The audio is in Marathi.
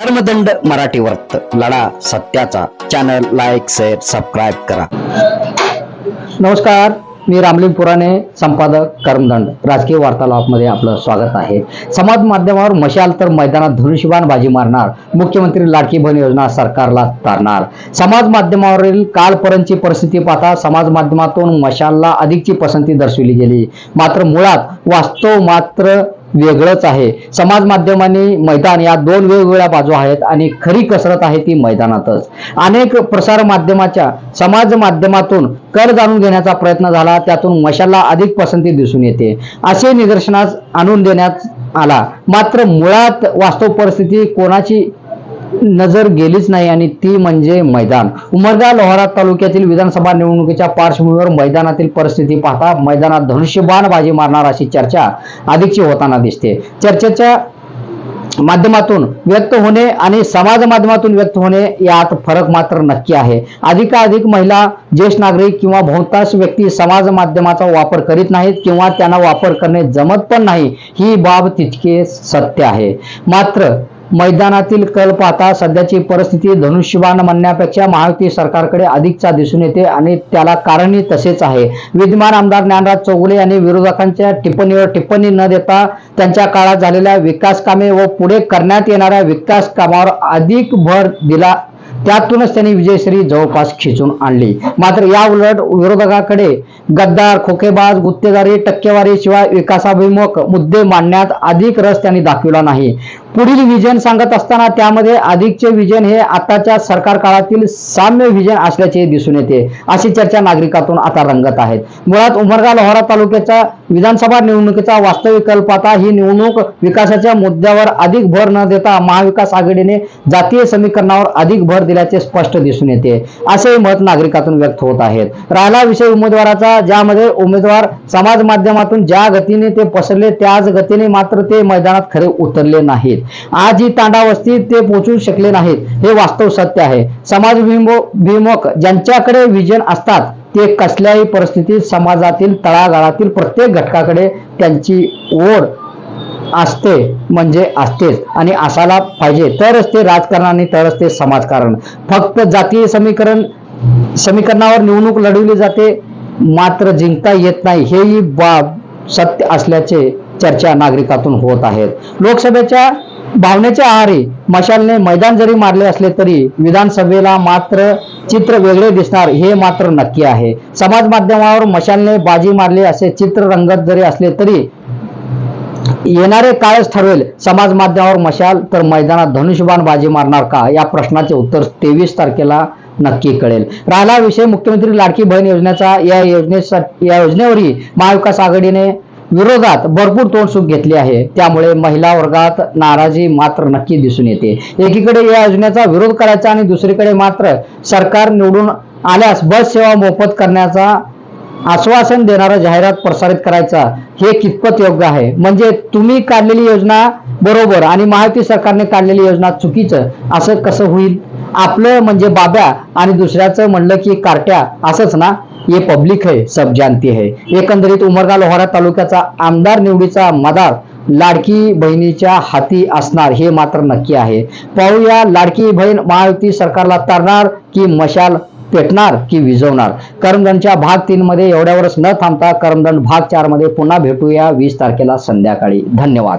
धर्मदंड मराठी वर्त लढा सत्याचा. चॅनल लाईक शेअर सबस्क्राईब करा. नमस्कार मी रामलिंग पुराणे संपादक कर्मदंड. राजकीय वार्तालापमध्ये आपलं स्वागत आहे. समाज माध्यमावर मशाल तर मैदानात धनुष्यबाण बाजी मारणार. मुख्यमंत्री लाडकी बहीण योजना सरकारला तारणार. समाज माध्यमावरील कालपर्यंतची परिस्थिती पाहता समाज माध्यमातून मशालला अधिकची पसंती दर्शविली गेली. मात्र मुळात वास्तव मात्र वेगळंच आहे. समाज माध्यमांनी मैदान या दोन वेगवेगळ्या बाजू आहेत आणि खरी कसरत आहे ती मैदानातच. अनेक प्रसार माध्यमाच्या समाज माध्यमातून कर जाणून घेण्याचा प्रयत्न झाला त्यातून मशाला अधिक पसंती दिसून येते. असे निदर्शनास आणून देण्यात आला. मात्र मुळात वास्तव परिस्थिती कोणाची नजर गेलीच नाही आणि ती म्हणजे मैदान. उमरगा लोहारा तालुक्यातील विधानसभा निवडणुकीच्या पार्श्वभूमीवर मैदानातील परिस्थिती पाहता मैदानात धनुष्यबाण बाजी मारणार अशी चर्चा अधिकची होताना दिसते. चर्चेच्या माध्यमातून व्यक्त होणे आणि समाज माध्यमातून व्यक्त होणे यात फरक मात्र नक्की आहे. अधिकाधिक महिला ज्येष्ठ नागरिक किंवा बहुतांश व्यक्ती समाज माध्यमाचा वापर करीत नाहीत किंवा त्यांना वापर करणे जमत पण नाही ही बाब तितके सत्य आहे. मात्र मैदानातील कल पाहता सध्याची परिस्थिती धनुष्यबाण म्हणण्यापेक्षा महायुती सरकारकडे अधिकचा दिसून येते आणि त्याला कारणही तसेच आहे. विद्यमान आमदार ज्ञानराज चौगुले यांनी विरोधकांच्या टिप्पणीवर टिप्पणी न देता त्यांच्या काळात झालेल्या विकास कामे व पुढे करण्यात येणाऱ्या विकास कामावर अधिक भर दिला. त्यातूनच त्यांनी विजयश्री जवळपास खिचून आणली. मात्र या उलट विरोधकाकडे गद्दार खोकेबाज गुत्तेदारी टक्केवारी शिवाय विकासाभिमुख मुद्दे मांडण्यात अधिक रस त्यांनी दाखविला नाही. पुढील विजन सांगत असताना त्यामध्ये अधिकचे विजन हे आताच्या सरकार काळातील साम्य विजन असल्याचे दिसून येते अशी चर्चा नागरिकातून आता रंगत आहेत मुळात उमरगा लोहारा तालुक्याच्या विधानसभा निवडणुकीचा वास्तविक कल्प आता ही निवडणूक विकासाच्या मुद्द्यावर अधिक भर न देता महाविकास आघाडीने जातीय समीकरणावर अधिक भर दिल्याचे स्पष्ट दिसून येते असे मत नागरिकातून व्यक्त होत आहेत. राहिला विषय उमेदवाराचा ज्यामध्ये उमेदवार समाज माध्यमातून ज्या गतीने ते पसरले त्याच गतीने मात्र ते मैदानात खरे उतरले नाहीत. आज ही तांडावस्ती ते पोचू शकले नाहीत हे वास्तव सत्य आहे. समाज भिमुख ज्यांच्याकडे विजन असतात ते कसल्याही परिस्थितीत समाजातील तळागाळातील प्रत्येक घटकाकडे त्यांची ओढ असते म्हणजे असतेच आणि असायला पाहिजे. तरच ते राजकारण आणि तरच ते समाजकारण. फक्त जातीय समीकरण समीकरणावर निवडणूक लढवली जाते मात्र जिंकता येत नाही हेही बाब सत्य असल्याचे चर्चा नागरिकातून होत आहेत. लोकसभेच्या भावनेच्या आहारी मशालने मैदान जरी मारले असले तरी विधानसभेला मात्र चित्र वेगळे दिसणार हे मात्र नक्की आहे. समाज माध्यमावर मशालने बाजी मारली असे चित्र रंगत जरी असले तरी येणारे काळच ठरवेल. समाज माध्यमावर मशाल तर मैदानात धनुष्यबाण बाजी मारणार का? या प्रश्नाचे उत्तर तेवीस तारखेला नक्की कळेल. राहिला विषय मुख्यमंत्री लाडकी बहीण योजनेचा या योजनेसाठी या योजनेवरही महाविकास आघाडीने विरोधात भरपूर तोंडसूक घेतली आहे. त्यामुळे महिला वर्गात नाराजी मात्र नक्की दिसून येते. एकीकडे या योजनेचा विरोध करायचा आणि दुसरीकडे मात्र सरकार निवडून आल्यास बस सेवा मोफत करण्याचा आश्वासन देणारा जाहिरात प्रसारित करायचा हे कितपत योग्य आहे? म्हणजे तुम्ही काढलेली योजना बरोबर आणि महायुती सरकारने काढलेली योजना चुकीचं असं कसं होईल? आपलं म्हणजे बाब्या आणि दुसऱ्याचं म्हणलं की कार्ट्या असंच ना? हे पब्लिक है सब जानती है एकंदरीत उमरगा लोहारा तालुक्याचा आमदार निवडीचा मदार लाडकी बहिणीच्या हाती असणार हे मात्र नक्की आहे. पाहूया लाडकी बहीण महायुती सरकारला तारणार की मशाल पेटणार की विझवणार? करमदनच्या भाग तीन मध्ये एवढ्यावरच न थांबता करमदन भाग चारमध्ये पुन्हा भेटूया वीस तारखेला संध्याकाळी. धन्यवाद.